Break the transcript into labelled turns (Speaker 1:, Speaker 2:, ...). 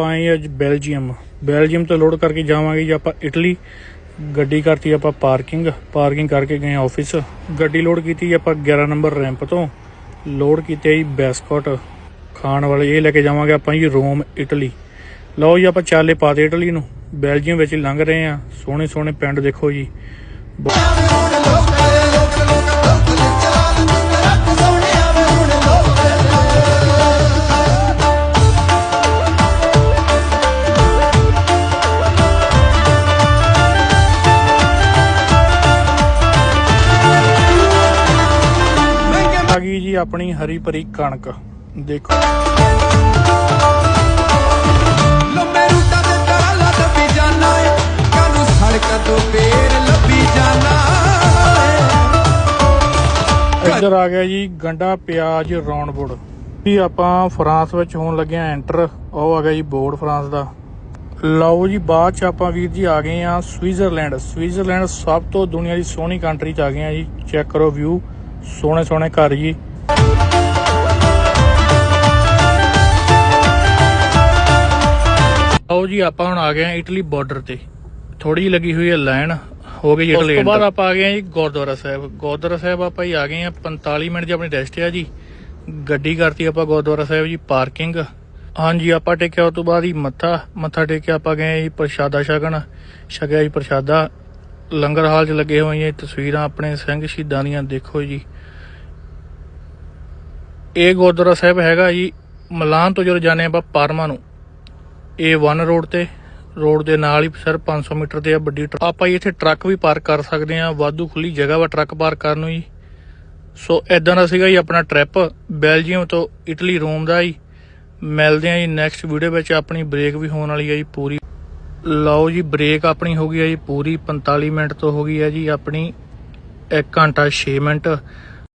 Speaker 1: ਆਪਾਂ ਆਏ ਅੱਜ ਬੈਲਜੀਅਮ। ਬੈਲਜੀਅਮ ਤੋਂ ਲੋਡ ਕਰਕੇ ਜਾਵਾਂਗੇ ਜੀ ਆਪਾਂ ਇਟਲੀ। ਗੱਡੀ ਕਰਤੀ ਆਪਾਂ ਪਾਰਕਿੰਗ। ਪਾਰਕਿੰਗ ਕਰਕੇ ਗਏ ਆਫਿਸ ਗੱਡੀ ਲੋਡ ਕੀਤੀ ਆਪਾਂ 11 ਨੰਬਰ ਰੈਂਪ ਤੋਂ। ਲੋਡ ਕੀਤੇ ਜੀ ਬੈਸਕਟ। ਖਾਣ ਵਾਲੇ ਇਹ ਲੈ ਕੇ ਜਾਵਾਂਗੇ ਆਪਾਂ ਜੀ ਰੋਮ, ਇਟਲੀ। ਲਓ ਜੀ ਆਪਾਂ ਚਾਲੇ ਪਾਤੇ ਇਟਲੀ ਨੂੰ। ਬੈਲਜੀਅਮ ਵਿੱਚ ਲੰਘ ਰਹੇ ਆ ਸੋਹਣੇ ਸੋਹਣੇ ਪਿੰਡ ਦੇਖੋ ਜੀ। ਜੀ ਆਪਣੀ ਹਰੀ ਭਰੀ ਕਣਕ। ਦੇਖੋ।
Speaker 2: ਲੰਮੇ ਰੂਟਾਂ ਤੇ ਤਾਲਾ ਦੱਬੀ ਜਾਣਾ ਏ। ਕਾਨੂੰ ਸੜਕਾਂ ਤੋਂ ਫੇਰ ਲੱਭੀ ਜਾਣਾ ਏ।
Speaker 1: ਇੱਧਰ ਆ ਗਿਆ ਜੀ ਗੰਡਾ ਪਿਆਜ਼ ਰੌਣਵੁੱਡ ਜੀ ਆਪਾਂ ਫਰਾਂਸ ਵਿੱਚ ਹੋਣ ਲੱਗੇ ਆ ਐਂਟਰ। ਉਹ ਆ ਗਿਆ ਜੀ ਬੋਰਡ ਫਰਾਂਸ ਦਾ। ਲਓ ਜੀ ਬਾਅਦ ਚ ਆਪਾਂ ਵੀਰ ਜੀ ਆ ਗਏ ਆ ਸਵਿਟਜ਼ਰਲੈਂਡ। ਸਵਿਟਜ਼ਰਲੈਂਡ ਸਭ ਤੋਂ ਦੁਨੀਆ ਦੀ ਸੋਹਣੀ ਕੰਟਰੀ ਚ ਆ ਗਏ ਆ ਜੀ। ਚੈੱਕ ਕਰੋ ਵਿਊ ਸੋਹਣੇ ਸੋਹਣੇ ਘਰ ਜੀ। ਲਓ ਜੀ ਆਪਾਂ ਹੁਣ ਆ ਗਏ ਆ ਇਟਲੀ ਬਾਰਡਰ ਤੇ। ਥੋੜੀ ਲੱਗੀ ਹੋਈ ਹੈ ਲਾਈਨ ਹੋ ਗਈ ਇਟਲੀ ਉਸ ਤੋਂ ਬਾਅਦ ਆਪਾਂ ਆ ਗਏ ਆ ਜੀ ਗੁਰਦੁਆਰਾ ਸਾਹਿਬ। ਗੁਰਦੁਆਰਾ ਸਾਹਿਬ ਆਪਾਂ ਹੀ ਆ ਗਏ ਆ 45 ਮਿੰਟ ਦੀ ਆਪਣੀ ਰੈਸਟ ਆ ਜੀ। ਗੱਡੀ ਕਰਤੀ ਆਪਾਂ ਗੁਰਦੁਆਰਾ ਸਾਹਿਬ ਜੀ ਪਾਰਕਿੰਗ ਹਾਂਜੀ ਆਪਾਂ ਟੇਕਿਆ ਉਸ ਤੋਂ ਬਾਅਦ ਹੀ ਮੱਥਾ। ਮੱਥਾ ਟੇਕਿਆ ਆਪਾਂ ਗਏ ਜੀ ਪ੍ਰਸ਼ਾਦਾ ਛਕਣ। ਛਕਿਆ ਜੀ ਪ੍ਰਸ਼ਾਦਾ। ਲੰਗਰ ਹਾਲ 'ਚ ਲੱਗੇ ਹੋਈਆਂ ਇਹ ਤਸਵੀਰਾਂ ਆਪਣੇ ਸਿੰਘ ਸ਼ਹੀਦਾਂ ਦੀਆਂ ਦੇਖੋ ਜੀ। ਇਹ ਗੁਰਦੁਆਰਾ ਸਾਹਿਬ ਹੈਗਾ ਜੀ ਮਲਾਨ ਤੋਂ ਜਦੋਂ ਜਾਂਦੇ ਆਪਾਂ ਪਾਰਮਾ ਨੂੰ। ਇਹ 1 ਰੋਡ ਤੇ, ਰੋਡ ਦੇ ਨਾਲ ਹੀ ਸਰ 500 ਮੀਟਰ ਤੇ ਆ ਵੱਡੀ ਟਰੱਕ। ਆਪਾਂ ਇੱਥੇ ਟਰੱਕ ਵੀ ਪਾਰਕ ਕਰ ਸਕਦੇ ਆ ਵਾਧੂ ਖੁੱਲੀ ਜਗ੍ਹਾ ਵਾ ਟਰੱਕ ਪਾਰਕ ਕਰਨ ਨੂੰ ਜੀ। ਸੋ ਇਦਾਂ ਦਾ ਸੀਗਾ ਜੀ ਆਪਣਾ ਟ੍ਰਿਪ ਬੈਲਜੀਅਮ ਤੋਂ ਇਟਲੀ, ਰੋਮ ਦਾ ਜੀ। ਮਿਲਦੇ ਆ ਜੀ ਨੈਕਸਟ ਵੀਡੀਓ ਵਿੱਚ, ਆਪਣੀ ਬ੍ਰੇਕ ਵੀ ਹੋਣ ਵਾਲੀ ਹੈ ਜੀ ਪੂਰੀ। ਲਓ ਜੀ ਬ੍ਰੇਕ ਆਪਣੀ ਹੋ ਗਈ ਹੈ ਜੀ ਪੂਰੀ 45 ਮਿੰਟ ਤੋਂ ਹੋ ਗਈ ਹੈ ਜੀ ਆਪਣੀ 1 ਘੰਟਾ 6 ਮਿੰਟ।